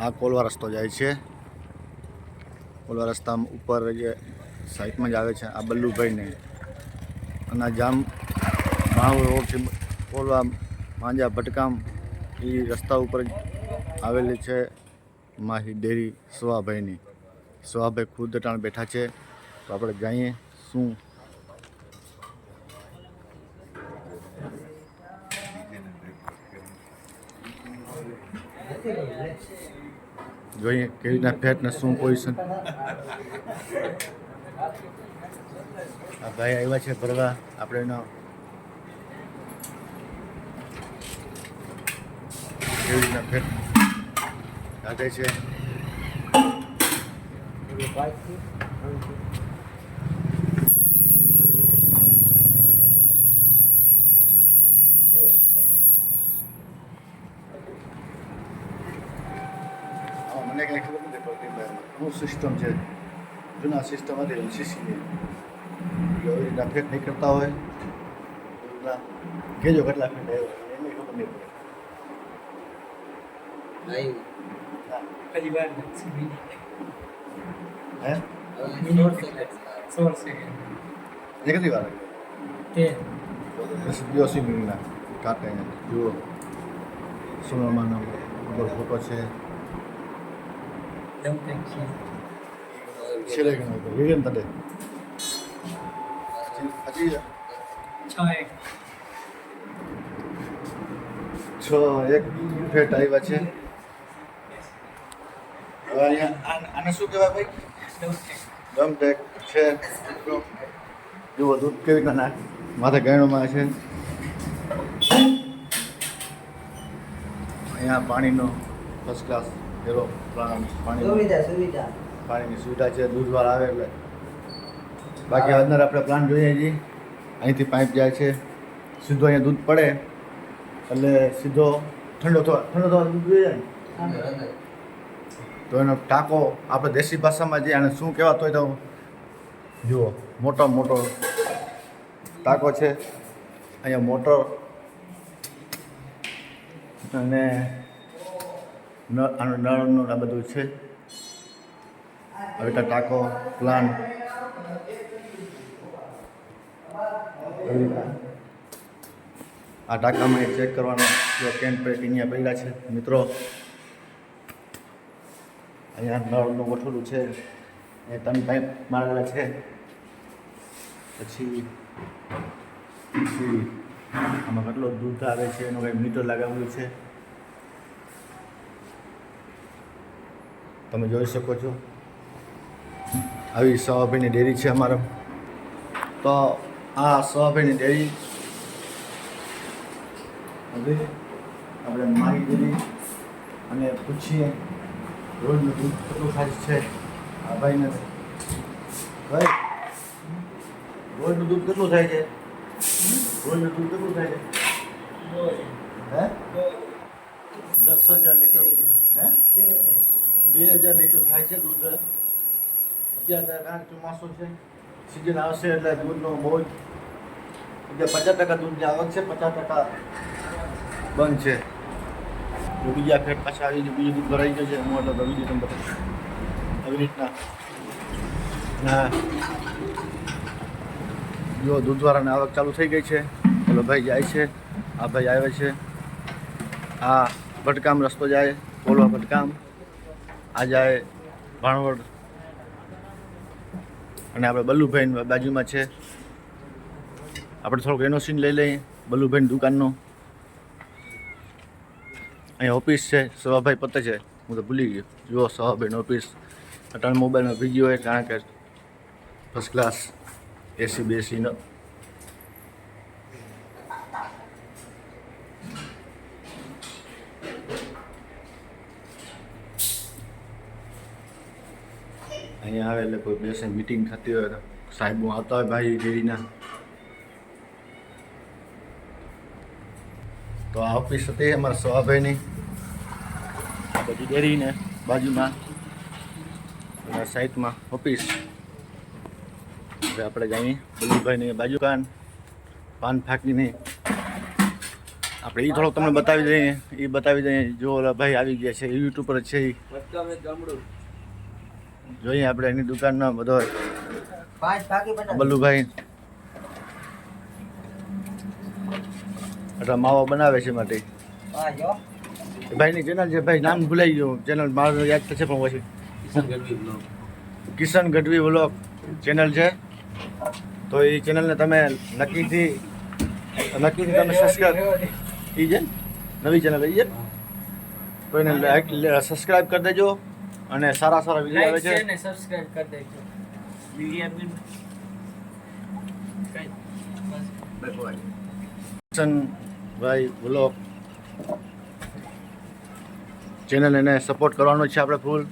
આ કોલવા રસ્તો જાય છે. કોલવા રસ્તામાં ઉપર જે સાઈડમાં જ આવે છે આ બલ્લુભાઈને. અને જામ માવ રોડથી કોલવા માંજા ભટકામ એ રસ્તા ઉપર આવેલી છે માહી ડેરી સ્વાભાઈની સ્વાભાઈ ખુદ ટાણ બેઠા છે. તો આપણે જઈએ શું જોઈએ કેવી રીતના ફેટ ને શું પોઝિશન આ ભાઈ આવ્યા છે ભરવા. આપણે એનો કેવી રીતના ફેટ લાગે છે. મને કંઈ ખબર નથી પડતી ભાઈ સિસ્ટમ છે જૂના સિસ્ટમ હતી સીસીની એવી રીતના ફેક નહીં કરતા હોય એવી રીતના કેટલા ફેટ આવ્યો એની ખબર નહીં પડે. નહીં. હા. પરિવાર હે? સોળ સેકન્ડ એ કેટલી વાર તે. બ્યોસી મિનિટના કાંટે જુઓ. સોનામાનો ફોટો છે. દમ ટેક છે એક છ એક ફેટ આવ્યા છે હવે અહીંયા આને- શું કહેવાય ભાઈ ડમ ટેક ટેક છે જુઓ દૂધ કેવી રીતના નાખ માથે ગાયણોમાં છે અહીંયા પાણીનો ફર્સ્ટ ક્લાસ એરો પાણી સુવિધા સુવિધા. પાણીની સુવિધા છે દૂધવાળા આવે એટલે. બાકી અંદર આપણે પ્લાન જોઈએ છીએ અહીંથી પાઇપ જાય છે. સીધો અહીંયા દૂધ પડે. એટલે સીધો ઠંડો થવા ઠંડો થવા દૂધ જોઈએ ને? તો એનો ટાંકો આપણે દેશી ભાષામાં જે આને શું કહેવાતો હોય તો જુઓ મોટો મોટો ટાંકો છે. અહીંયા મોટર અને આનું નળનું આ બધું છે. હવે ટાંકો પ્લાન આ ટાંકામાં એ ચેક કરવાનો જો કેન પેટ અહીંયા પડ્યા છે, મિત્રો. અહીંયા નળનું ગોઠવેલું છે. એ ત્રણ પાઇપ મારેલા છે. પછી પછી આમાં કેટલો દૂધ આવે છે, એનું કંઈ મીટર લગાવેલું છે. તમે જોઈ શકો છો. આવી સવાભાઈની ડેરી છે અમારા. તો આ સવાભાઈની ડેરી હવે આપણે ડેરી અને પૂછીએ. રોજનું દૂધ કેટલું ખાય છે? આ ભાઈને ભાઈ રોજનું દૂધ કેટલું થાય છે? રોજનું દૂધ કેટલું થાય છે? હે? દસ હજાર લીટર. હે? બે હજાર લીટર થાય છે દૂધ. અત્યારે કારણ ચોમાસું છે. સિઝન આવશે એટલે દૂધનો બહુ જ એટલે પચાસ ટકા દૂધની આવક છે પચાસ ટકા બંધ છે. બીજા ફેર પાછા આવી જાય બીજું દૂધ ભરાઈ જશે હું એટલે તો બીજું તમને આવી રીતના. હા. જો દૂધવાળાને આવક ચાલુ થઈ ગઈ છે. પેલો ભાઈ જાય છે. આ ભાઈ આવે છે. આ ભટકામ રસ્તો જાય બોલવા ભટકામ. આ ભાણવડ. અને આપણે બલ્લુભાઈ બાજુમાં છે. આપણે થોડોક એનો સીન લઈ લઈએ, બલ્લુભાઈની દુકાનનો. અહીંયા ઓફિસ છે, સવાભાઈ પતે છે. હું તો ભૂલી ગયો. જુઓ સવાભાઈની ઓફિસ અટાણ મોબાઈલમાં વીડિયો હોય કારણ કે ફર્સ્ટ ક્લાસ એસી બેસીનો અહીંયા આવે એટલે કોઈ બેસે મિટિંગ થતી હોય તો સાહેબો આવતા હોય ભાઈ ડેરીના. તો આ ઓફિસ હતી અમારા સવાભાઈની. બધી ડેરીને બાજુમાં. સાઈટમાં ઓફિસ હવે આપણે જઈએ બલીભાઈની બાજુ કાન, પાન ફાકીની. આપણે એ થોડોક તમને બતાવી દઈએ એ બતાવી દઈએ. જો ભાઈ આવી ગયા છે યુટ્યુબ પર છે ઈ. જોઈએ આપણે એની દુકાનનો બધો પાંચ બલ્લુભાઈ. એટલે માવો બનાવે છે માટે. ભાઈની ચેનલ છે ભાઈ નામ ભૂલાઈ ગયું. ચેનલ મારું યાદ થશે પણ પછી. કિશન ગઢવી વ્લોગ ચેનલ છે. તો એ ચેનલને તમે નક્કીથી નક્કીથી તમે સબસ્ક્રાઈબ એ છે નવી ચેનલ એ છે તો એને સબસ્ક્રાઈબ કરી દેજો. અને સારા સારા વીડિયો આવે છે. શેર ને સબસ્ક્રાઇબ કરી દેજો. ચેનલ એને સપોર્ટ કરવાનો છે આપણે ફૂલ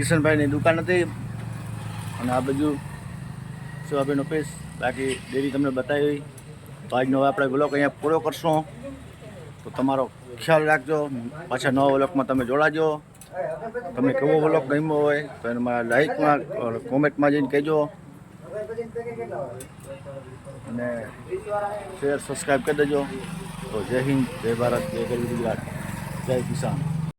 કિશનભાઈની દુકાન હતી અને આ બધું શિવાભાઈનો ઓફિસ બાકી ડેરી તમને બતાવી. તો આજનો આપણે બ્લોક અહીંયા પૂરો કરશું. તો તમારો ખ્યાલ રાખજો. પાછા નવા બ્લોકમાં તમે જોડાજો. તમે કેવો બ્લોક ગમ્યો હોય તો એને મારા લાઈકમાં કોમેન્ટમાં જઈને કહેજો. અને શેર સબસ્ક્રાઈબ કરી દેજો. તો જય હિન્દ, જય ભારત, જય ગરીબ ગુજરાત, જય કિસાન.